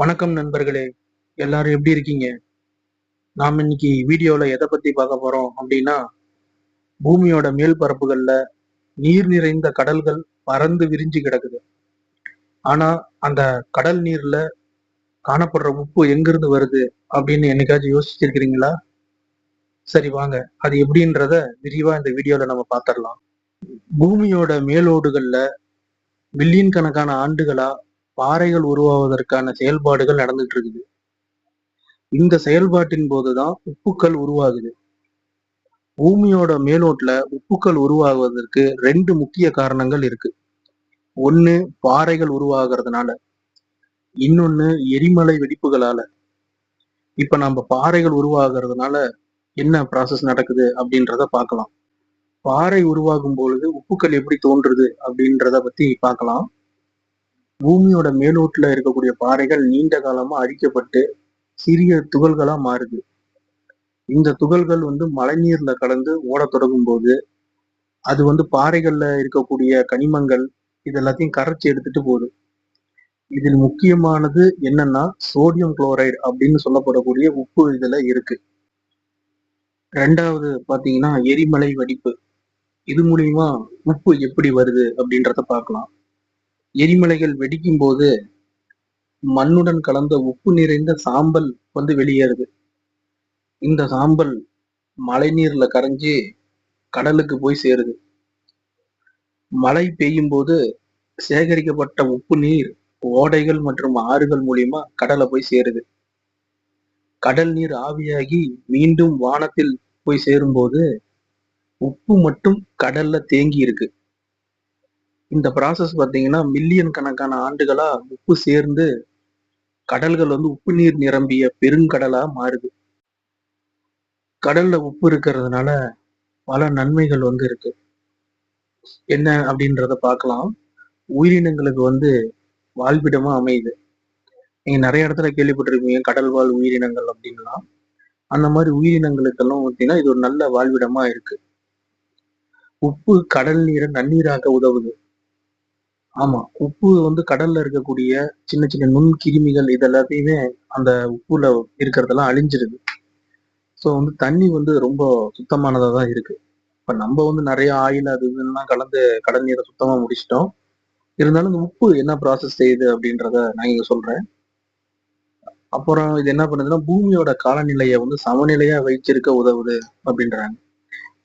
வணக்கம் நண்பர்களே. எல்லாரும் எப்படி இருக்கீங்க? நாம் இன்னைக்கு வீடியோல எதை பத்தி பார்க்க போறோம் அப்படின்னா பூமியோட மேல் பரப்புகள்ல நீர் நிறைந்த கடல்கள் பறந்து விரிஞ்சு கிடக்குது. ஆனா அந்த கடல் நீர்ல காணப்படுற உப்பு எங்கிருந்து வருது அப்படின்னு என்னைக்காச்சும் யோசிச்சிருக்கிறீங்களா? சரி வாங்க. அது எப்படின்றத விரிவா இந்த வீடியோல நம்ம பார்த்துடலாம். பூமியோட மேலோடுகள்ல மில்லியன் கணக்கான ஆண்டுகளா பாறைகள் உருவாவதற்கான செயல்பாடுகள் நடந்துட்டு இருக்குது. இந்த செயல்பாட்டின் போதுதான் உப்புக்கள் உருவாகுது. பூமியோட மேலோட்ல உப்புக்கள் உருவாகுவதற்கு ரெண்டு முக்கிய காரணங்கள் இருக்கு. ஒன்னு பாறைகள் உருவாகிறதுனால. இன்னொன்னு எரிமலை வெடிப்புகளால. இப்ப நம்ம பாறைகள் உருவாகிறதுனால என்ன ப்ராசஸ் நடக்குது அப்படின்றத பார்க்கலாம். பாறை உருவாகும் பொழுது உப்புக்கள் எப்படி தோன்றுது அப்படின்றத பத்தி பார்க்கலாம். பூமியோட மேலோட்டில் இருக்கக்கூடிய பாறைகள் நீண்ட காலமா அழிக்கப்பட்டு சிறிய துகள்களா மாறுது. இந்த துகள்கள் வந்து மழைநீர்ல கலந்து ஓடத் தொடங்கும் போது அது வந்து பாறைகள்ல இருக்கக்கூடிய கனிமங்கள் இது எல்லாத்தையும் கரைச்சி எடுத்துட்டு போகுது. இதில் முக்கியமானது என்னன்னா சோடியம் குளோரைடு அப்படின்னு சொல்லப்படக்கூடிய உப்பு இதுல இருக்கு. ரெண்டாவது பாத்தீங்கன்னா எரிமலை வடிப்பு. இது மூலியமா உப்பு எப்படி வருது அப்படின்றத பார்க்கலாம். எரிமலைகள் வெடிக்கும் போது மண்ணுடன் கலந்த உப்பு நிறைந்த சாம்பல் வந்து வெளியேறுது. இந்த சாம்பல் மழை நீர்ல கரைஞ்சி கடலுக்கு போய் சேருது. மழை பெய்யும் போது சேகரிக்கப்பட்ட உப்பு நீர் ஓடைகள் மற்றும் ஆறுகள் மூலியமா கடலை போய் சேருது. கடல் நீர் ஆவியாகி மீண்டும் வானத்தில் போய் சேரும்போது உப்பு மட்டும் கடல்ல தேங்கி இருக்கு. இந்த ப்ராசஸ் பார்த்தீங்கன்னா மில்லியன் கணக்கான ஆண்டுகளா உப்பு சேர்ந்து கடல்கள் வந்து உப்பு நீர் நிரம்பிய பெருங்கடலா மாறுது. கடல்ல உப்பு இருக்கிறதுனால பல நன்மைகள் வந்து இருக்கு. என்ன அப்படின்றத பார்க்கலாம். உயிரினங்களுக்கு வந்து வாழ்விடமா அமையுது. நீங்க நிறைய இடத்துல கேள்விப்பட்டிருப்பீங்க கடல் வாழ் உயிரினங்கள் அப்படின்லாம் அந்த மாதிரி உயிரினங்களுக்கெல்லாம் பார்த்தீங்கன்னா இது ஒரு நல்ல வாழ்விடமா இருக்கு. உப்பு கடல் நீரை நன்னீராக உதவுது. ஆமா. உப்பு வந்து கடல்ல இருக்கக்கூடிய சின்ன சின்ன நுண் கிருமிகள் இது எல்லாத்தையுமே அந்த உப்புல இருக்கிறதெல்லாம் அழிஞ்சிருது. ஸோ வந்து தண்ணி வந்து ரொம்ப சுத்தமானதா தான் இருக்கு. இப்ப நம்ம வந்து நிறைய ஆயில் அது இதுலாம் கலந்து கடல் நீரை சுத்தமா முடிச்சிட்டோம். இருந்தாலும் இந்த உப்பு என்ன ப்ராசஸ் செய்யுது அப்படின்றத நான் இங்க சொல்றேன். அப்புறம் இது என்ன பண்ணுதுன்னா பூமியோட காலநிலையை வந்து சமநிலையா வைச்சிருக்க உதவுது அப்படின்றாங்க.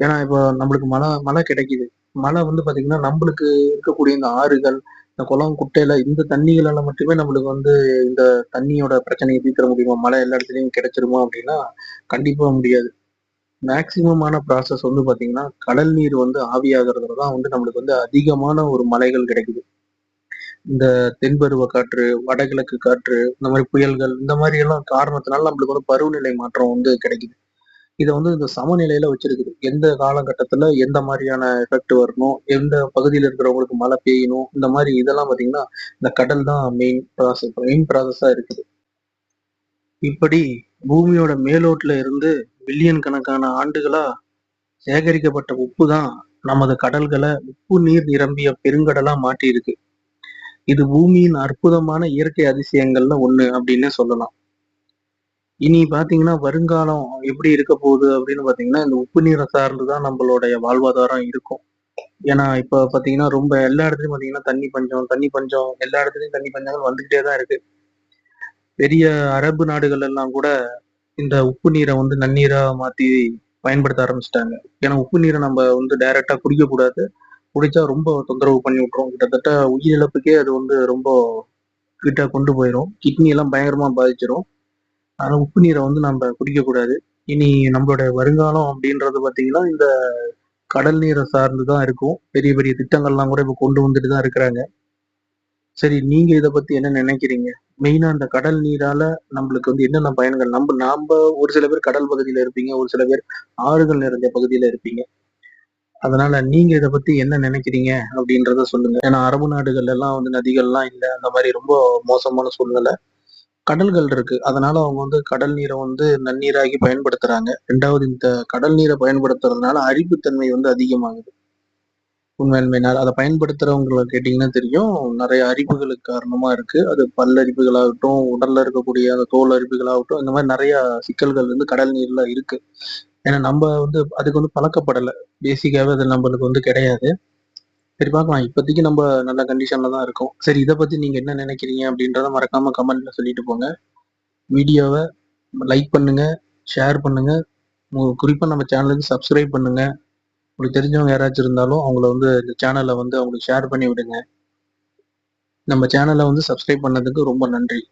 ஏன்னா இப்போ நம்மளுக்கு மழை மழை கிடைக்குது. மழை வந்து பாத்தீங்கன்னா நம்மளுக்கு இருக்கக்கூடிய இந்த ஆறுகள் இந்த குளம் குட்டையில இந்த தண்ணிகளால மட்டுமே நம்மளுக்கு வந்து இந்த தண்ணியோட பிரச்சனையை தீர்த்திட முடியுமா? மழை எல்லா இடத்துலயும் கிடைச்சிருமா அப்படின்னா கண்டிப்பா முடியாது. மேக்சிமமான ப்ராசஸ் வந்து பாத்தீங்கன்னா கடல் நீர் வந்து ஆவியாகிறதுல தான் வந்து நம்மளுக்கு வந்து அதிகமான ஒரு மலைகள் கிடைக்குது. இந்த தென்பருவ காற்று வடகிழக்கு காற்று இந்த மாதிரி புயல்கள் இந்த மாதிரி எல்லாம் காரணத்தினால நம்மளுக்கு வந்து பருவநிலை மாற்றம் வந்து கிடைக்குது. இதை வந்து இந்த சமநிலையில வச்சிருக்குது. எந்த காலகட்டத்துல எந்த மாதிரியான எஃபெக்ட் வரணும்? எந்த பகுதியில இருக்கிறவங்களுக்கு மழை பெய்யணும்? இந்த மாதிரி இதெல்லாம் பாத்தீங்கன்னா இந்த கடல் தான் மெயின் ப்ராசஸ் மெயின் ப்ராசஸா இருக்குது. இப்படி பூமியோட மேலோட்டுல இருந்து பில்லியன் கணக்கான ஆண்டுகளா சேகரிக்கப்பட்ட உப்பு தான் நமது கடல்களை உப்பு நீர் நிரம்பிய பெருங்கடலா மாற்றி இருக்கு இது பூமியின் அற்புதமான இயற்கை அதிசயங்கள்ல ஒண்ணு அப்படின்னு சொல்லலாம். இனி பாத்தீங்கன்னா வருங்காலம் எப்படி இருக்க போகுது அப்படின்னு பாத்தீங்கன்னா இந்த உப்பு நீரை சார்ந்துதான் நம்மளுடைய வாழ்வாதாரம் இருக்கும். ஏன்னா இப்ப பாத்தீங்கன்னா ரொம்ப எல்லா இடத்துலயும் பாத்தீங்கன்னா தண்ணி பஞ்சம் தண்ணி பஞ்சம் எல்லா இடத்துலயும் தண்ணி பஞ்சங்கள் வந்துகிட்டே தான் இருக்கு. பெரிய அரபு நாடுகள் எல்லாம் கூட இந்த உப்பு நீரை வந்து நன்னீரா மாத்தி பயன்படுத்த ஆரம்பிச்சிட்டாங்க. ஏன்னா உப்பு நீரை நம்ம வந்து டைரக்டா குடிக்க கூடாது. குடிச்சா ரொம்ப தொந்தரவு பண்ணி விட்டுரும். கிட்டத்தட்ட உயிரிழப்புக்கே அது வந்து ரொம்ப கிட்ட கொண்டு போயிடும் கிட்னி எல்லாம் பயங்கரமா பாதிச்சிடும் அதனால உப்பு நீரை வந்து நம்ம குடிக்கக்கூடாது. இனி நம்மளோட வருங்காலம் அப்படின்றது பார்த்தீங்கன்னா இந்த கடல் நீரை சார்ந்து தான் இருக்கும். பெரிய பெரிய திட்டங்கள்லாம் கூட இப்போ கொண்டு வந்துட்டு தான் இருக்கிறாங்க. சரி நீங்க இதை பத்தி என்ன நினைக்கிறீங்க? மெயினா இந்த கடல் நீரால நம்மளுக்கு வந்து என்னென்ன பயன்கள்? நம்ம நாம ஒரு சில பேர் கடல் பகுதியில இருப்பீங்க ஒரு சில பேர் ஆறுகள் நிறைஞ்ச பகுதியில இருப்பீங்க. அதனால நீங்க இதை பத்தி என்ன நினைக்கிறீங்க அப்படின்றத சொல்லுங்க. ஏன்னா அரபு நாடுகள் எல்லாம் வந்து நதிகள்லாம் இல்லை. அந்த மாதிரி ரொம்ப மோசமான சூழ்நிலை. கடல்கள் இருக்கு. அதனால அவங்க வந்து கடல் நீரை வந்து நன்னீராகி பயன்படுத்துறாங்க. ரெண்டாவது இந்த கடல் நீரை பயன்படுத்துறதுனால அரிப்புத்தன்மை வந்து அதிகமாகுது. உண்மையின்மையினால் அதை பயன்படுத்துறவங்களை கேட்டிங்கன்னா தெரியும். நிறைய அரிப்புகளுக்கு காரணமா இருக்கு. அது பல் அரிப்புகளாகட்டும் உடல்ல இருக்கக்கூடிய அந்த தோல் அரிப்புகளாகட்டும் இந்த மாதிரி நிறைய சிக்கல்கள் வந்து கடல் நீர்ல இருக்கு. ஏன்னா நம்ம வந்து அதுக்கு வந்து பழக்கப்படலை. பேசிக்காவே அது நம்மளுக்கு வந்து கிடையாது. சரி பார்க்கலாம். இப்போதைக்கு நம்ம நல்ல கண்டிஷனில் தான் இருக்கோம். சரி இதை பற்றி நீங்கள் என்ன நினைக்கிறீங்க அப்படின்றத மறக்காமல் கமெண்ட்டில் சொல்லிட்டு போங்க. வீடியோவை லைக் பண்ணுங்கள் ஷேர் பண்ணுங்கள் உங்க- குறிப்பாக நம்ம சேனலுக்கு சப்ஸ்கிரைப் பண்ணுங்கள் உங்களுக்கு தெரிஞ்சவங்க யாராச்சும் இருந்தாலும் அவங்கள வந்து இந்த சேனலை வந்து அவங்களுக்கு ஷேர் பண்ணி விடுங்க. நம்ம சேனலை வந்து சப்ஸ்கிரைப் பண்ணதுக்கு ரொம்ப நன்றி.